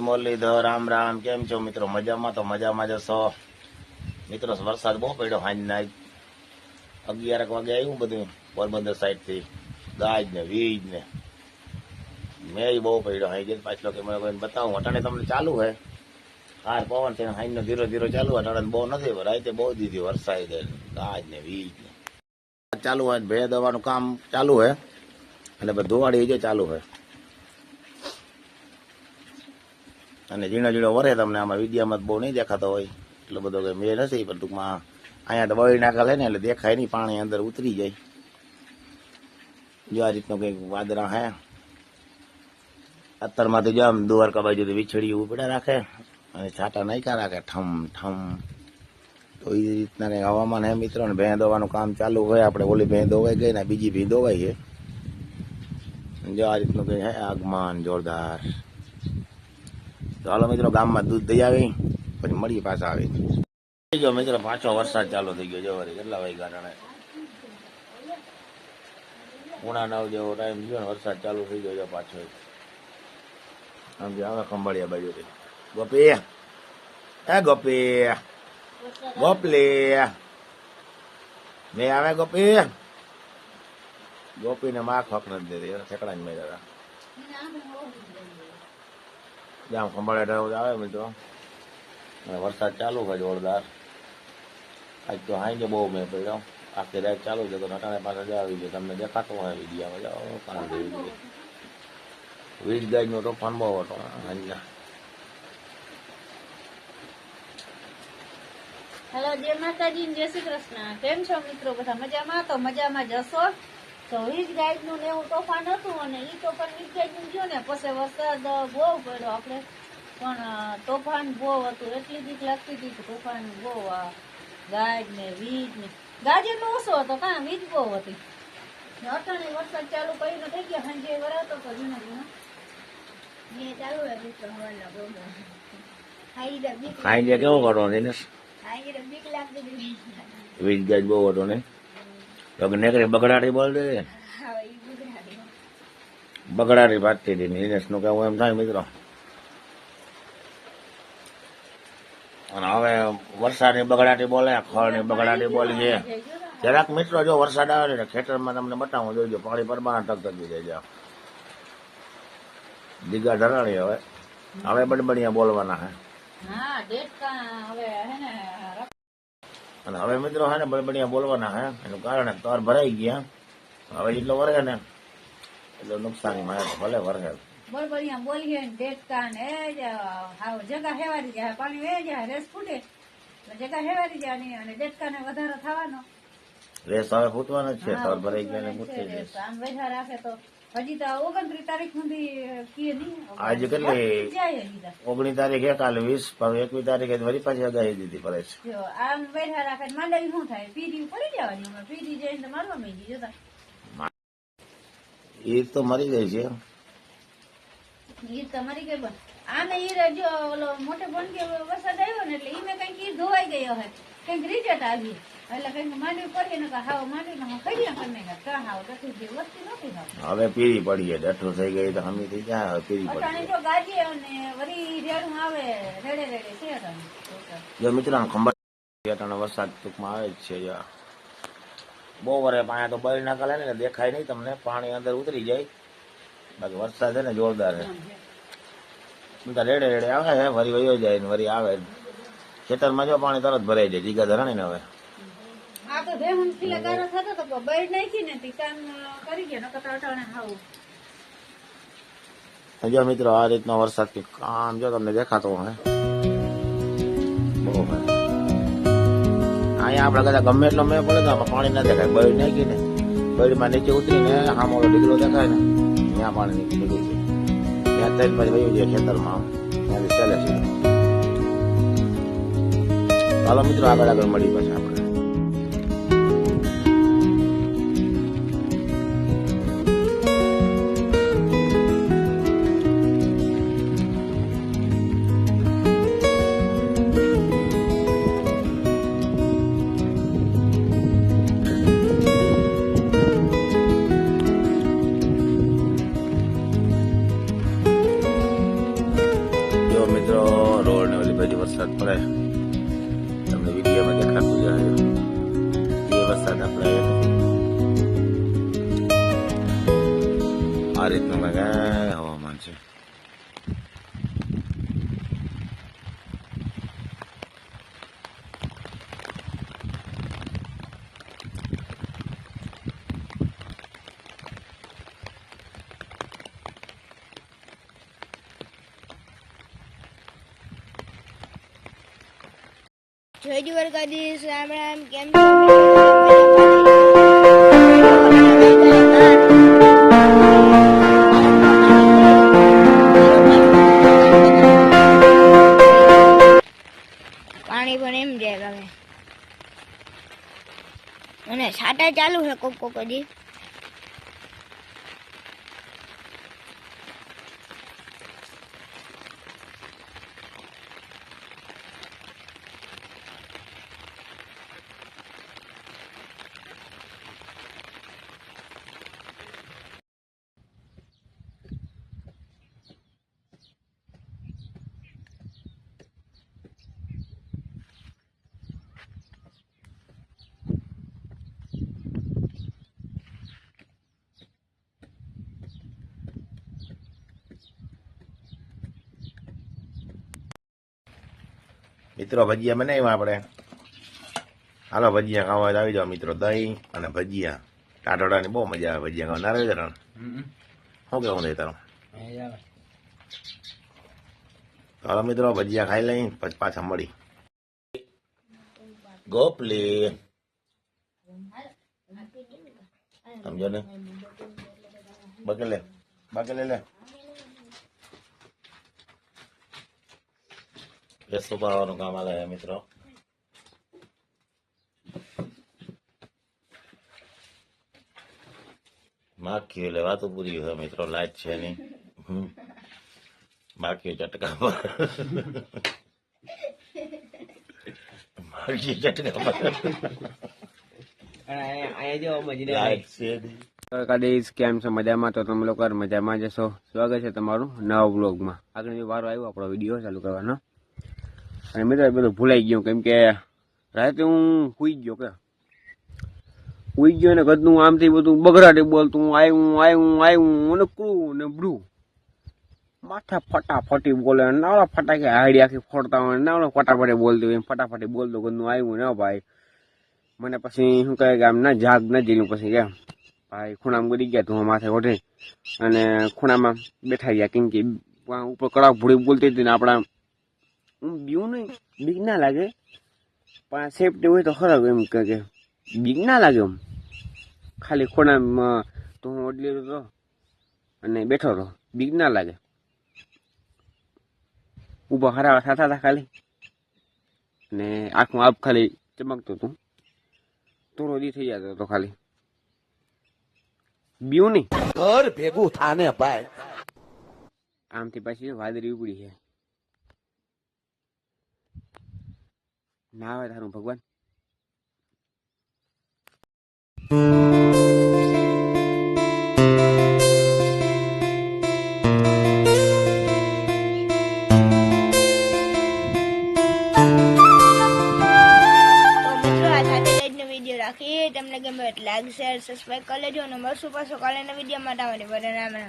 મુરલીધર રામ રામ, કેમ છો મિત્રો? મજામાં તો મજામાં જ છો? મિત્રો, વરસાદ બહુ પડ્યો હાંજના. અગિયારક વાગે આવ્યું બધું પોરબંદર સાઈડથી ગાજ ને, વીજ ને. મેં બહુ પડ્યો. હાઈ ગયો પાછલો કે મને બતાવું. અટાણે તમને ચાલુ હે. હાર પવન છે હાઈ નો ધીરો ધીરો ચાલુ. અટાણે બહુ નથી રાતે બહુ દીધી વરસાદ ગાજ ને, વીજ ને. ચાલુ હોય ભે દવાનું કામ ચાલુ હે. બધું ધોવાડી જે ચાલુ હે. અને ઝીણો ઝીણો વરે તમને આમાં વિડીયામાં બહુ નહીં દેખાતો હોય. એટલો બધો કઈ મેળ નથી, પણ ટૂંકમાં અહીંયા તો વળી નાખે ને, એટલે દેખાય નહીં, પાણી અંદર ઉતરી જાય. જો આ રીતનું કંઈક વાદળા હે. અત્તરમાંથી જો આમ દ્વારકા બાજુ વિછળી ઉપડ્યા રાખે અને છાટા નાખ્યા રાખે, ઠમ ઠમ. તો એ રીતના કંઈક હવામાન હે મિત્રો ને ભેં દોવાનું કામ ચાલુ હોય, આપણે ઓલી ભેં દોવાઈ ગઈ ને બીજી ભી દોવાઈ છે. જો આ રીતનું કંઈ હે, આગમાન જોરદાર. હાલો મિત્રો, ગામમાં દૂધ દઈ આવી. પછી મળીએ પાછા આવી. થઈ ગયો મિત્રો, પાછો વરસાદ ચાલુ થઈ ગયો, જવારી કેટલા વાગ્યા ટાણે ઉણા નવ જેવો ટાઈમ થયો ને, વરસાદ ચાલુ થઈ ગયો પાછો. આમ આવે ખંભાળિયા બાજુ ગોપી! હે ગોપી! ગોપલી! મેં આવે ગોપી? ગોપીને માં ખોખ નથી દેતી ઠેકડા જ મેળવ્યા જામ ખંભાળે રોજ આવે મિત્રો. અને વરસાદ ચાલુ હોય જોરદાર. આજ તો હાઈ બહુ મેં પડ્યો. આખી રાત ચાલુ છે તો નટાણે પાસે જ ગયો. તમને દેખાતો હોય વિડીયામાં જાઓ કામ જોઈ ગયું વીજ ગાજનો તોફાન બહુ હતો હાજના. હેલો જય માતાજી જય શ્રી કૃષ્ણ કેમ છો મિત્રો? બધા મજામાં? તો મજામાં જશો તો વીજ ગાઈડનું એવું તોફાન હતું અને ઈ તોફાન વીજ ગાઈડનું ગયું ને પછી વરસાદ બહુ પડ્યો આપણે. પણ તોફાન બહુ હતું. એટલી બીક લાગતી હતી કે તોફાન બહુ ગાજ ને વીજ ને. ગાજ એટલો ઓછો હતો કાં? વીજ બહુ હતી. અટાણે વરસાદ ચાલુ કરીને થઈ ગયા. સાંજે વરાતો તો જૂનો જૂનો ને ચાલુ હોય તો હવાના બહુ ખાઈ હાઈ કેવો કરો દિનેશ ખાઈ રે બીક લાગતી હતી. વીજ ગાજ બહુ હતો ને? કે બગડાડી બોલ દે બગડાડી ઈ ગુજરાતી બગડાટી હતી દિનેશનું કેવું એમ થાય મિત્રો. અને હવે વરસાદની બગડાટી બોલે ખળની બગડાટી બોલી છે. જરાક મિત્રો જો વરસાદ આવે ને ખેતરમાં તમને બતાવું જોઈએ પાણી પરમાના ટક ટકી જાય છે. દીગા ધરાણી હવે. હવે બડબડિયા બોલવાના હે. હા ડેટ હવે હે ને અને હવે મિત્રો હા ને બળબડિયા બોલવાના હે એનું કારણ તર ભરાઈ ગયા. હવે જેટલો વરસે ને એટલો નુકસાની મારે ભલે વરસે. બળબડિયા બોલીએ ને ડેટકા ને જગા હેવારી જાય પાણી વે જાય રેસ ફૂટે. જગા હેવારી જાય નહીં અને ડેટકા ને વધારો થવાનો. રેસ હવે ફૂટવાનો જ છે તર ભરાઈ ગયા ને ફૂટી રેસ. આમ રાખે તો. હજી તો ઓગણત્રીસ તારીખ સુધી આજે કેટલી? જાય ઓગણીસ તારીખ એક વીસ પણ એકવીસ તારીખે વળી પાછી અગાહી દીધી પડે છે. આમ બેઠા રાખે તો માંડવી શું થાય? પીડી પડી જવાની હમણાં. જઈને તો મારવા માંડી જતા. એ તો મરી ગઈ છે. ઈ તમારી કઈ પણ આને ઈ જો ઓલો મોટે બોન કે વરસાદ આવ્યો ને એટલે ઈ મેં કંઈક ઈ ધોવાઈ ગયો હે. કંઈક રિઝલ્ટ આવી. એટલે કંઈક માંડવી પડીએ ને હાવ માંડવી ને ખડિયા કરી નાખ્યા કા હાવ કથી જે વસ્તી નથી હાવ. હવે પીરી પડી ગઈ ડઠ્ઠું થઈ ગઈ તો હમી થઈ જાય પીરી પડી જો ગાજીએ અને વરી રેડું આવે રેડે રેડે છે. જો મિત્રો આમ ખંભા અટાણે વરસાદ ટૂંકમાં આવે જ છે યાર બહુ વરે પાણી તો બળી ના કરે ને દેખાય નહીં તમને પાણી અંદર ઉતરી જાય. બાકી વરસાદ છે ને જોરદાર છે. બધા રેડે રેડે આવે વરી વયો જાય ને વરી આવે. ખેતરમાં જો પાણી તરત ભરાઈ જાય જીગા ધરાણી ને હવે. આ તો દેહું ખીલે ગારો થતો તો બળ નાખી ને તી કામ કરી ગયા નકર અટાણે હાવ. જો મિત્રો આ રીતનો વરસાદ કે કામ જો તમને દેખાતો હે. બહુ અહીંયા આપણે કદાચ ગમે એટલો મેં પડે તો પાણી ના દેખાય. બળી નાખી ને બળીમાં નીચે ઉતરીને આમ ઓલો ડીગલો દેખાય ને ત્યાં પાણી નીકળી ગયું છે ત્યાં ત્રણ પછી વયું છે ખેતરમાં. ત્યાંથી ચાલે છે. ચાલો મિત્રો આગળ આગળ મળી પછી આપણે. રીતનું કંઈક આ હવામાન છે જય દ્વારકાધીશ રામ રામ કેમ છો અને છાટા ચાલુ છે કોક કોક હજી. મિત્રો ભજીયા બનાવ્યા આપણે. હાલો ભજીયા ખાવા હોય તો આવી જાઓ મિત્રો દહીં અને ભજીયા. ટાટોડાની બહુ મજા આવે ભજીયા ખાવા ના રહે શું કેવું નહીં તારું? હાલો મિત્રો ભજીયા ખાઈ લઈ પછી પાછા મળી ગોપલી. સમજો ને? બકેલે બકેલે લે. ગેસ ઉપાડવાનું કામ આવે મિત્રો માખી એટલે વાતો પૂરી હોય મિત્રો લાઈટ છે નહીં હમ. માખી ચટકા પર માખી ચટકા પર લાઈટ છે કેમ છો મજામાં તો તમે લોકો મજામાં જશો સ્વાગત છે તમારું નવા બ્લોગમાં આગળ વારો આવ્યો આપણો વીડિયો ચાલુ કરવાનો અને મિત્રો બધું ભૂલાઈ ગયું. કેમ કે રાતે હું સુઈ ગયો કે. સુઈ ગયો ને કદનું આમથી બધું બગડાટે બોલતું. આવ્યું આવ્યું આવ્યું. અને ક્રું ને બ્રુ. માથા ફટાફટી બોલે, નાવડા ફટાકે હાડી આખી ફોડતા હોય નાવડા ફટાફટે બોલતી હોય ફટાફટી બોલતો ઘરનું આવ્યું ને ભાઈ. મને પછી શું કહે કે આમ ના જાગ ના જીલું પછી કે. ભાઈ, ખૂણામાં ગરી ગયા તું માથે ઓઢે અને ખૂણામાં બેઠા ગયા કેમ કે ઉપર કડાક ભૂડી બોલતી હતી ને આપણા હું બીવું નહીં. બીક ના લાગે. પણ આ સેફટી હોય તો ખરાબ એમ કે બીક ના લાગે એમ ખાલી ખોડામાં તો હું ઓડલી હતો અને બેઠો રહો બીક ના લાગે. ઊભા હરાવા થતા હતા ખાલી. અને આંખમાં આપ ખાલી ચમકતું હતું. તોરો દી થઈ જતો હતો ખાલી. બીવું નહીં. ઘર ભેગું થાને ભાઈ. આમથી પાછી વાદળી ઉપડી છે. ના આવે તારું ભગવાન વીડિયો રાખીએ તમને ગમે એટલે લાઈક શેર સબસ્ક્રાઈબ કરી લેજો અને મળશું પાછો તમારી બધા રામ રામ